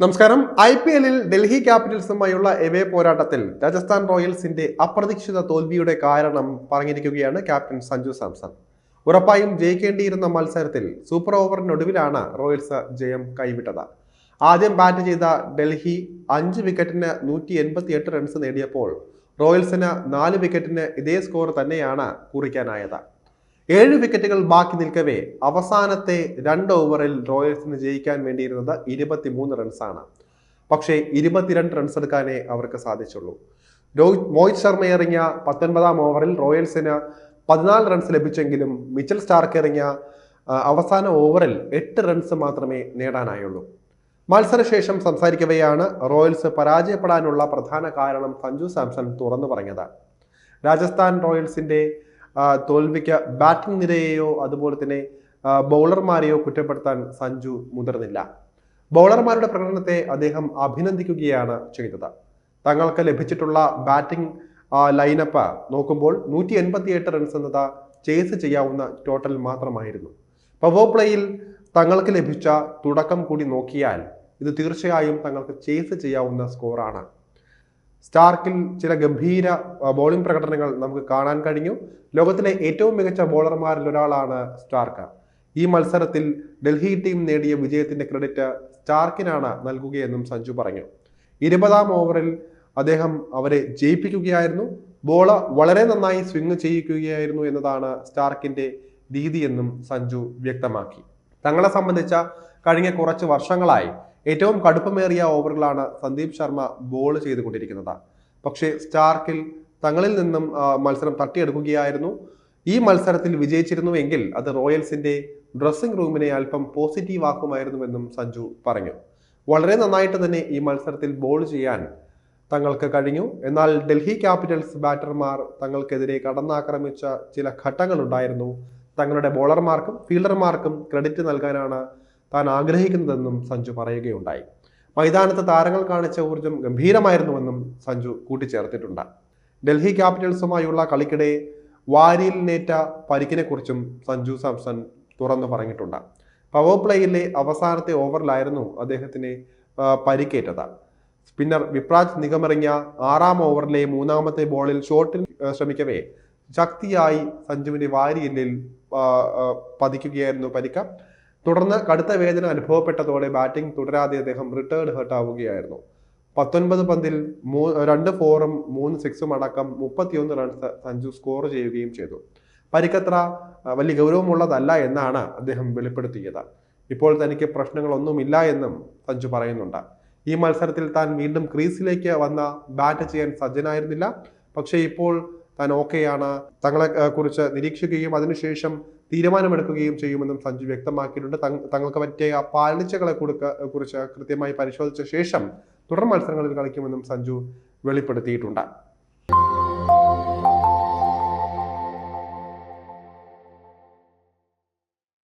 നമസ്കാരം. I P എല്ലിൽ Delhi ക്യാപിറ്റൽസുമായുള്ള away പോരാട്ടത്തിൽ രാജസ്ഥാൻ റോയൽസിന്റെ അപ്രതീക്ഷിത തോൽവിയുടെ കാരണം പറഞ്ഞിരിക്കുകയാണ് ക്യാപ്റ്റൻ സഞ്ജു സാംസൺ. ഉറപ്പായും ജയിക്കേണ്ടിയിരുന്ന മത്സരത്തിൽ സൂപ്പർ ഓവറിനൊടുവിലാണ് റോയൽസ് ജയം കൈവിട്ടത്. ആദ്യം ബാറ്റ് ചെയ്ത ഡൽഹി അഞ്ച് വിക്കറ്റിന് നൂറ്റി എൺപത്തി എട്ട് റൺസ് നേടിയപ്പോൾ റോയൽസിന് നാല് വിക്കറ്റിന് ഇതേ സ്കോർ തന്നെയാണ് കുറിക്കാനായത്. ഏഴ് വിക്കറ്റുകൾ ബാക്കി നിൽക്കവേ അവസാനത്തെ രണ്ട് ഓവറിൽ റോയൽസിന് ജയിക്കാൻ വേണ്ടിയിരുന്നത് ഇരുപത്തിമൂന്ന് റൺസാണ്. പക്ഷേ ഇരുപത്തിരണ്ട് റൺസ് എടുക്കാനേ അവർക്ക് സാധിച്ചുള്ളൂ. രോഹിത് മോഹിത് ശർമ്മ എറിഞ്ഞ പത്തൊൻപതാം ഓവറിൽ റോയൽസിന് പതിനാല് റൺസ് ലഭിച്ചെങ്കിലും മിച്ചൽ സ്റ്റാർക്ക് എറിഞ്ഞ അവസാന ഓവറിൽ എട്ട് റൺസ് മാത്രമേ നേടാനായുള്ളൂ. മത്സരശേഷം സംസാരിക്കവെയാണ് റോയൽസ് പരാജയപ്പെടാനുള്ള പ്രധാന കാരണം സഞ്ജു സാംസൺ തുറന്നു പറഞ്ഞത്. രാജസ്ഥാൻ റോയൽസിന്റെ തോൽവിക്ക് ബാറ്റിംഗ് നിരയെയോ അതുപോലെ തന്നെ ബൗളർമാരെയോ കുറ്റപ്പെടുത്താൻ സഞ്ജു മുതിർന്നില്ല. ബൗളർമാരുടെ പ്രകടനത്തെ അദ്ദേഹം അഭിനന്ദിക്കുകയാണ് ചെയ്തത്. തങ്ങൾക്ക് ലഭിച്ചിട്ടുള്ള ബാറ്റിംഗ് ലൈനപ്പ് നോക്കുമ്പോൾ നൂറ്റി എൺപത്തി എട്ട് റൺസ് എന്നത് ചേസ് ചെയ്യാവുന്ന ടോട്ടൽ മാത്രമായിരുന്നു. പവർ പ്ലേയിൽ തങ്ങൾക്ക് ലഭിച്ച തുടക്കം കൂടി നോക്കിയാൽ ഇത് തീർച്ചയായും തങ്ങൾക്ക് ചേസ് ചെയ്യാവുന്ന സ്കോറാണ് സ്റ്റാർക്കിൽ ചില ഗംഭീര ബോളിംഗ് പ്രകടനങ്ങൾ നമുക്ക് കാണാൻ കഴിഞ്ഞു. ലോകത്തിലെ ഏറ്റവും മികച്ച ബോളർമാരിൽ ഒരാളാണ് സ്റ്റാർക്ക്. ഈ മത്സരത്തിൽ ഡൽഹി ടീം നേടിയ വിജയത്തിന്റെ ക്രെഡിറ്റ് സ്റ്റാർക്കിനാണ് നൽകുകയെന്നും സഞ്ജു പറഞ്ഞു. ഇരുപതാം ഓവറിൽ അദ്ദേഹം അവരെ ജയിപ്പിക്കുകയായിരുന്നു. ബോള വളരെ നന്നായി സ്വിംഗ് ചെയ്യിക്കുകയായിരുന്നു എന്നതാണ് സ്റ്റാർക്കിന്റെ രീതിയെന്നും സഞ്ജു വ്യക്തമാക്കി. തങ്ങളെ സംബന്ധിച്ച കഴിഞ്ഞ കുറച്ച് വർഷങ്ങളായി ഏറ്റവും കടുപ്പമേറിയ ഓവറുകളാണ് സന്ദീപ് ശർമ്മ ബോൾ ചെയ്തുകൊണ്ടിരിക്കുന്നത്. പക്ഷേ സ്റ്റാർക്കിൽ തങ്ങളിൽ നിന്നും മത്സരം തട്ടിയെടുക്കുകയായിരുന്നു. ഈ മത്സരത്തിൽ വിജയിച്ചിരുന്നുവെങ്കിൽ അത് റോയൽസിന്റെ ഡ്രസ്സിംഗ് റൂമിനെ അല്പം പോസിറ്റീവ് ആക്കുമായിരുന്നുവെന്നും സഞ്ജു പറഞ്ഞു. വളരെ നന്നായിട്ട് തന്നെ ഈ മത്സരത്തിൽ ബോൾ ചെയ്യാൻ തങ്ങൾക്ക് കഴിഞ്ഞു. എന്നാൽ ഡൽഹി ക്യാപിറ്റൽസ് ബാറ്റർമാർ തങ്ങൾക്കെതിരെ കടന്നാക്രമിച്ച ചില ഘട്ടങ്ങളുണ്ടായിരുന്നു. തങ്ങളുടെ ബോളർമാർക്കും ഫീൽഡർമാർക്കും ക്രെഡിറ്റ് നൽകാനാണ് താൻ ആഗ്രഹിക്കുന്നതെന്നും സഞ്ജു പറയുകയുണ്ടായി. മൈതാനത്ത് താരങ്ങൾ കാണിച്ച ഊർജം ഗംഭീരമായിരുന്നുവെന്നും സഞ്ജു കൂട്ടിച്ചേർത്തിട്ടുണ്ട്. ഡൽഹി ക്യാപിറ്റൽസുമായുള്ള കളിക്കിടെ വാരിയിലിനേറ്റ പരിക്കിനെക്കുറിച്ചും സഞ്ജു സാംസൺ തുറന്നു പറഞ്ഞിട്ടുണ്ട്. പവർ പ്ലേയിലെ അവസാനത്തെ ഓവറിലായിരുന്നു അദ്ദേഹത്തിന് പരിക്കേറ്റത്. സ്പിന്നർ വിപ്രാജ് നിഗമിറങ്ങിയ ആറാം ഓവറിലെ മൂന്നാമത്തെ ബോളിൽ ഷോട്ടിൽ ശ്രമിക്കവേ ശക്തിയായി സഞ്ജുവിന്റെ വാരിയില്ലിൽ പതിക്കുകയായിരുന്നു പരിക്ക്. തുടർന്ന് കടുത്ത വേദന അനുഭവപ്പെട്ടതോടെ ബാറ്റിംഗ് തുടരാതെ അദ്ദേഹം റിട്ടേർഡ് ഹേർട്ട് ആവുകയായിരുന്നു. പത്തൊൻപത് പന്തിൽ രണ്ട് ഫോറും മൂന്ന് സിക്സും അടക്കം മുപ്പത്തിയൊന്ന് റൺസ് സഞ്ജു സ്കോർ ചെയ്യുകയും ചെയ്തു. പരിക്കത്ര വലിയ ഗൗരവമുള്ളതല്ല എന്നാണ് അദ്ദേഹം വെളിപ്പെടുത്തിയത്. ഇപ്പോൾ തനിക്ക് പ്രശ്നങ്ങളൊന്നുമില്ല എന്നും സഞ്ജു പറയുന്നുണ്ട്. ഈ മത്സരത്തിൽ താൻ വീണ്ടും ക്രീസിലേക്ക് വന്ന ബാറ്റ് ചെയ്യാൻ സജ്ജനായിരുന്നില്ല. പക്ഷേ ഇപ്പോൾ താൻ ഓക്കെയാണ്. തങ്ങളെ കുറിച്ച് നിരീക്ഷിക്കുകയും അതിനുശേഷം തീരുമാനമെടുക്കുകയും ചെയ്യുമെന്നും സഞ്ജു വ്യക്തമാക്കിയിട്ടുണ്ട്. തങ്ങൾക്ക് പറ്റിയ പാലിച്ചകളെ കൊടുക്ക കുറിച്ച് കൃത്യമായി പരിശോധിച്ച ശേഷം തുടർ മത്സരങ്ങളിൽ കളിക്കുമെന്നും സഞ്ജു വെളിപ്പെടുത്തിയിട്ടുണ്ട്.